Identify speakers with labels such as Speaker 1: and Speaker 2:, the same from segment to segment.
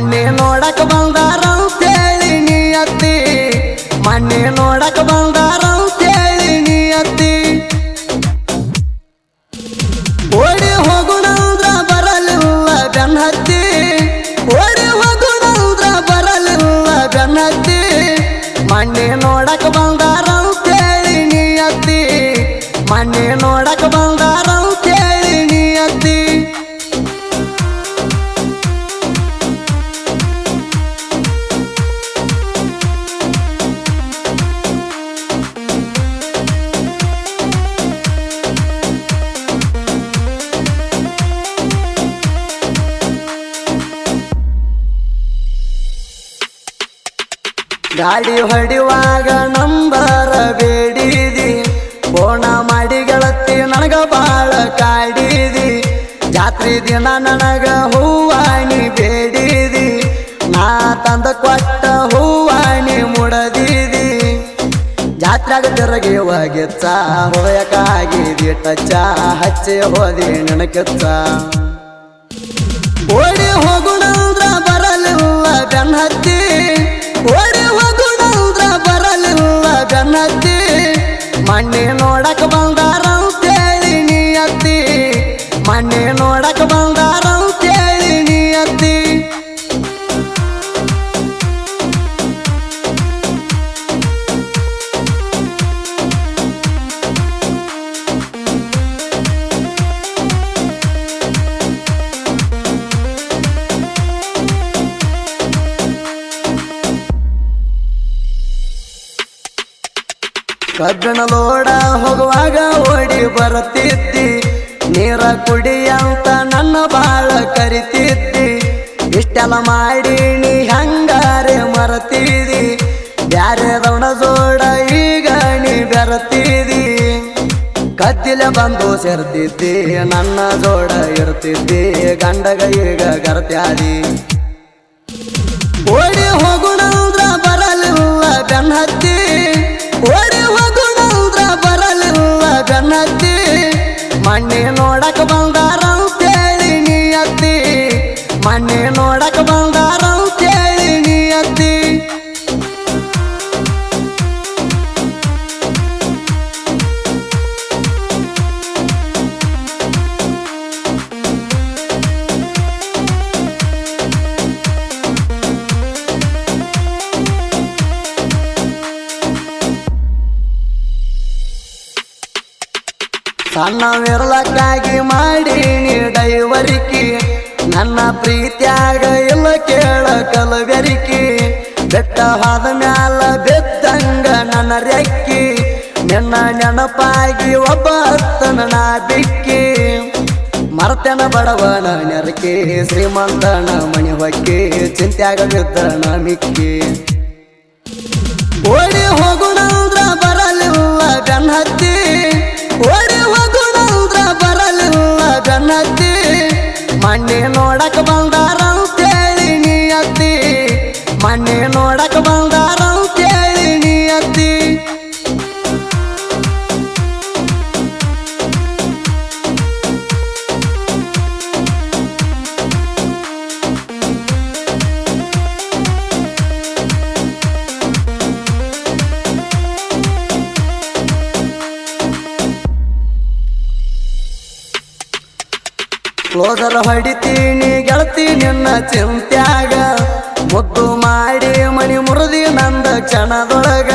Speaker 1: ಮಣ್ಣೆ ನೋಡಕ್ ಬಂದಾರ ಅಂತೇಳಿ ನೀ ಅತ್ತಿ. ಮಣ್ಣೆ ನೋಡಕ್ ಬಂದಾರ ಗಾಡಿ ಹೊಡಿವಾಗ ನಂಬರ ಬೇಡಿದಿ. ಬೋಣ ಮಾಡಿ ಗೆಳತಿ ನನಗ ಬಾಳ ಕಾಡಿದಿ. ಜಾತ್ರೆ ದಿನ ನನಗ ಹೂವಾಣಿ ಬೇಡಿದಿ. ನಾ ತಂದ ಕೊಟ್ಟ ಹೂವಾಣಿ ಮುಡದಿದಿ. ಜಾತ್ರಾಗ ತಿರುಗಿ ಹೋಗಿತ್ತ ಹೋಯಕಾಗಿದಿ ಟಚ್ಚ ಹಚ್ಚಿ ಹೋದಿ ನೆನಕಿಚ್ಚ ಓಡಿ ಹೋಗುಣ ಬರಲಿಲ್ಲ ಬೆನ್ನತ್ತಿ ಓಡಿ ಮಣ್ಣೆ ನೋಡಕ್ ಬಂದಾರ ಕೇಳಿ ನೀ ಅತ್ತಿ. ಮಣ್ಣೆ ನೋಡಕ್ ಬಂದಾರ ಕಬ್ಬಿಣ ಲೋಡ ಹೋಗುವಾಗ ಓಡಿ ಬರುತ್ತಿದ್ದಿ. ನೀರ ಕುಡಿ ಅಂತ ನನ್ನ ಬಾಳ ಕರಿತಿದ್ದಿ. ಇಷ್ಟೆಲ್ಲ ಮಾಡಿ ನೀ ಹಂಗಾರೆ ಮರತಿದಿ. ದೊಣ ಜೋಡ ಈಗ ನೀ ಬೆರತಿದಿ. ಕತ್ತಿಲೆ ಬಂದು ಸೇರ್ತಿದ್ದಿ, ನನ್ನ ಜೋಡ ಇರ್ತಿದ್ದಿ. ಗಂಡಗ ಈಗ ಗರತ್ಯಾದಿ. ಓಡಿ ಹೋಗುಣ ಬರಲಿಲ್ಲ ಬೆನ್ನತ್ತಿ ಮಣ್ಣೆ ನೋಡಕ್ ಬಂದಾರ ಅಂತೇಳಿ ನೀ ಅತ್ತಿ. ಸಣ್ಣ ವಿರಲಕ್ಕಾಗಿ ಮಾಡಿ ನೀ ಡೈವರಿಕಿ. ನನ್ನ ಪ್ರೀತ್ಯಾಗ ಇಲ್ಲ ಕೇಳ ಕಲವೆರಿಕಿ ಬೆಟ್ಟ ಹಾದ ಮ್ಯಾಲ ಬೆತ್ತಂಗ ನನ್ನ ರೆಕ್ಕಿ. ನಿನ್ನ ನೆನಪಾಗಿ ಒಬ್ಬ ಹತ್ತನ ಬಿಕ್ಕಿ. ಮರ್ತನ ಬಡವನ ನೆರಕೆ, ಶ್ರೀಮಂತನ ಮಣಿ ಹೊಕ್ಕಿ, ಚಿಂತ್ಯಾಗ ಬಿದ್ದನ ಮಿಕ್ಕಿ. ಓಡಿ ಹೋಗುಣ ಬರಲಿಲ್ಲ ಬೆನ್ನತ್ತಿ ಕ್ಲೋಸರ್ ಹೊಡಿತೀನಿ, ಗೆಳತಿ ನಿನ್ನ ಚಿಂತ್ಯಾಗ. ಮುದ್ದು ಮಾಡಿ ಮಣಿ ಮುರಿದಿ ನಂದ ಕ್ಷಣದೊಳಗ.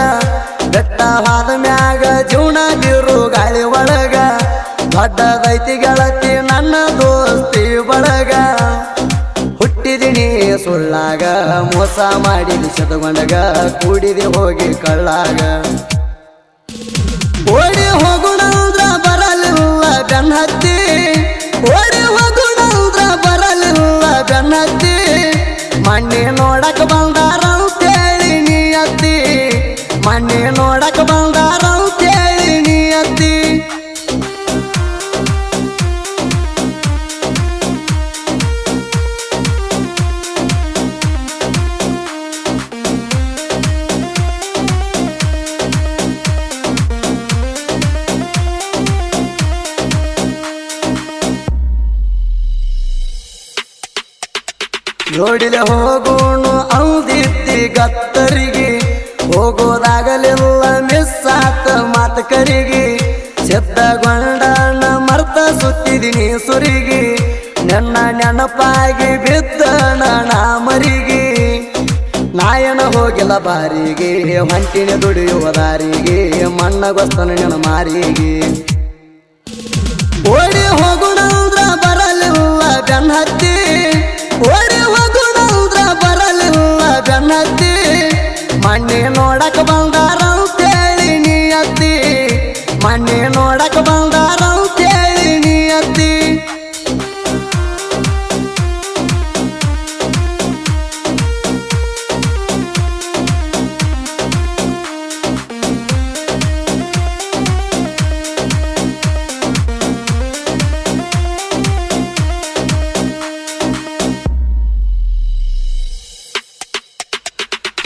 Speaker 1: ಬೆಟ್ಟ ಹಾದ ಮ್ಯಾಗ ಜೀವನ ಬೀರು ಗಾಳಿ ಒಳಗ. ದೊಡ್ಡದೈತಿ ಗೆಳತಿ ನನ್ನ ದೋಸ್ತಿ ಬಳಗ. ಹುಟ್ಟಿದಿನಿ ಸುಳ್ಳಾಗ, ಮೋಸ ಮಾಡಿದಿ ಶತಗೊಂಡಗ ಕೂಡಿದಿ ಹೋಗಿ ಕಳ್ಳಾಗ. ಮಣ್ಣೆ ನೋಡಕ್ ರೋಡಿಲೆ ಹೋಗೋಣ ಅಂದಿತ್ತಿ ಗತ್ತರಿಗೆ. ಹೋಗೋದಾಗಲಿಲ್ಲ ಮಿಸ್ ಆತ ಕರಿಗೆ ಸಿದ್ಧಗೊಂಡನ ಮರ್ತ ಸುತ್ತಿದಿನಿ ಸುರಿಗೆ. ನನ್ನ ನೆನಪಾಗಿ ಬಿದ್ದ ನಾ ಮರಿಗೆ. ನಾಯನ ಹೋಗಿಲ್ಲ ಬಾರಿಗೆ, ಹೊಂಟಿನ ದುಡಿಯುವ ದಾರಿಗೆ, ಮಣ್ಣಗೊಸ್ತನ ನೆನ ಮಾರಿಗೆ. ಓಡಿ ಹೋಗೋಣ ಬರಲಿಲ್ಲ ಓಡಿ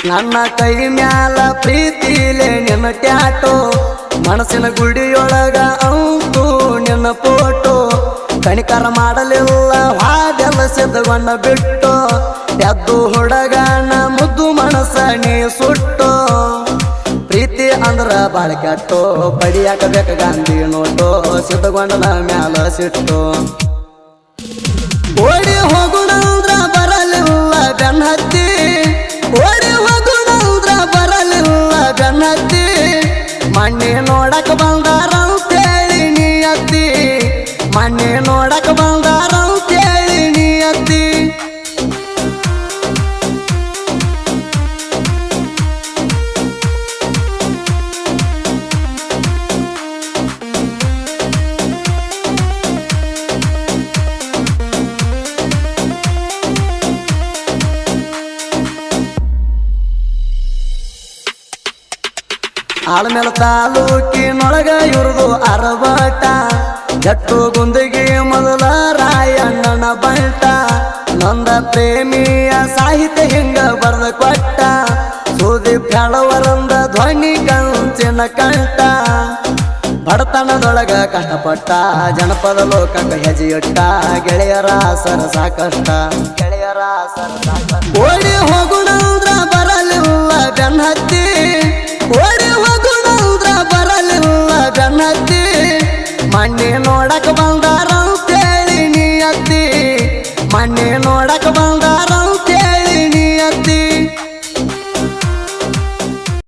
Speaker 1: ನನ್ನ ಕೈ ಮ್ಯಾಲ ಪ್ರೀತಿಲೆ ನಿನ್ನ ಟ್ಯಾಟೋ ಮನಸ್ಸಿನ ಗುಡಿಯೊಳಗ ಅವು ನಿನ್ನ ಫೋಟೋ ಕಣಿಕಾರ ಮಾಡಲಿಲ್ಲ ಹಾದೆಲ್ಲ ಸಿದ್ಧಗೊಂಡ ಬಿಟ್ಟು, ಎದ್ದು ಹುಡುಗನ, ಮುದ್ದು ಮನಸ್ಸ ನೀ ಸುಟ್ಟು. ಪ್ರೀತಿ ಅಂದ್ರ ಬಾಳ ಕೆಟ್ಟು ಬಡಿಯಾಕ ಬೇಕ ಗಾಂಧಿ ನೋಟೋ ಸಿದ್ಧಗೊಂಡನ ಮ್ಯಾಲ ಸಿಟ್ಟು. ಓಡಿ ಹೋಗುಣಂದ್ರ ಆಳ್ಮೇಲ ತಾಲೂಕಿನೊಳಗ ಇರುದು ಅರಬಾಟ ಜಟ್ಟು ಗುಂದಿಗೆ ಮೊದಲ ರಾಯಣ್ಣನ ಬಂಟ ನಂದ ಪ್ರೇಮಿಯ ಸಾಹಿತ್ಯ ಹಿಂಗ ಬರ್ದ ಕೊಟ್ಟ. ಸುದೀಪ್ ಹೆಳವರಂದ ಧ್ವನಿ ಕಂಚಿನ ಕಂಠ ಬಡತನದೊಳಗ ಕಷ್ಟಪಟ್ಟ, ಜನಪದ ಲೋಕಕ್ಕೆ ಹೆಜ್ಜೆಯಿಟ್ಟ. ಗೆಳೆಯರ ಸರ ಸಾಕಷ್ಟ. ಗೆಳೆಯರ ಸರ ಸಾಕಷ್ಟ. ಓಡಿ ಹೋಗುಣಂದ್ರ